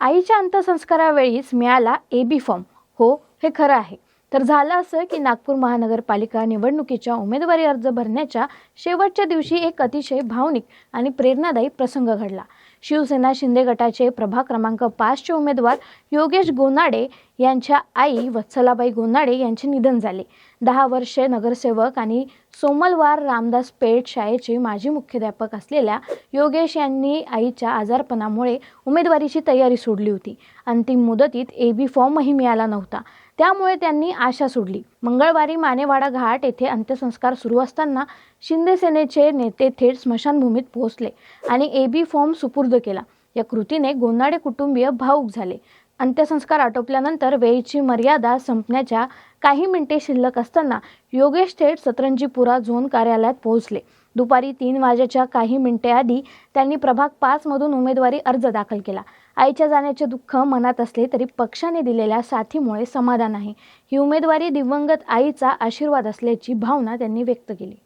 आईच्या अंत्यसंस्कारावेळीच मिळाला A B form. हो हे खरं आहे. तर झालं असं की नागपूर महानगरपालिका निवडणुकीच्या उमेदवारी अर्ज भरण्याच्या शेवटच्या दिवशी एक अतिशय भावनिक आणि प्रेरणादायी प्रसंग घडला. शिवसेना शिंदे गटाचे प्रभाग क्रमांक पाचचे उमेदवार योगेश गोनाडे यांच्या आई वत्सलाबाई गोनाडे यांचे निधन झाले. दहा वर्षे नगरसेवक आणि सोमलवार रामदास पेठ शाळेचे माजी मुख्याध्यापक असलेल्या योगेश यांनी आईच्या आजारपणामुळे उमेदवारीची तयारी सोडली होती. अंतिम मुदतीत ए बी फॉर्मही मिळाला नव्हता. त्यामुळे त्यांनी आशा सोडली. मंगळवारी मानेवाडा घाट येथे अंत्यसंस्कार सुरू असताना शिंदे सेनेचे नेते थेट स्मशानभूमीत पोहोचले आणि ए बी फॉर्म सुपूर्द केला. या कृतीने गोनाडे कुटुंबीय भाऊक झाले. अंत्यसंस्कार आटोपल्यानंतर वेळीची मर्यादा संपण्याच्या काही मिनिटे शिल्लक असताना योगेश थेट सतरंजीपुरा झोन कार्यालयात पोहोचले. दुपारी तीन वाजेच्या काही मिनिटे आधी त्यांनी प्रभाग पाचमधून उमेदवारी अर्ज दाखल केला. आईच्या जाण्याचे दुःख मनात असले तरी पक्षाने दिलेल्या साथीमुळे समाधान आहे. ही उमेदवारी दिवंगत आईचा आशीर्वाद असल्याची भावना त्यांनी व्यक्त केली.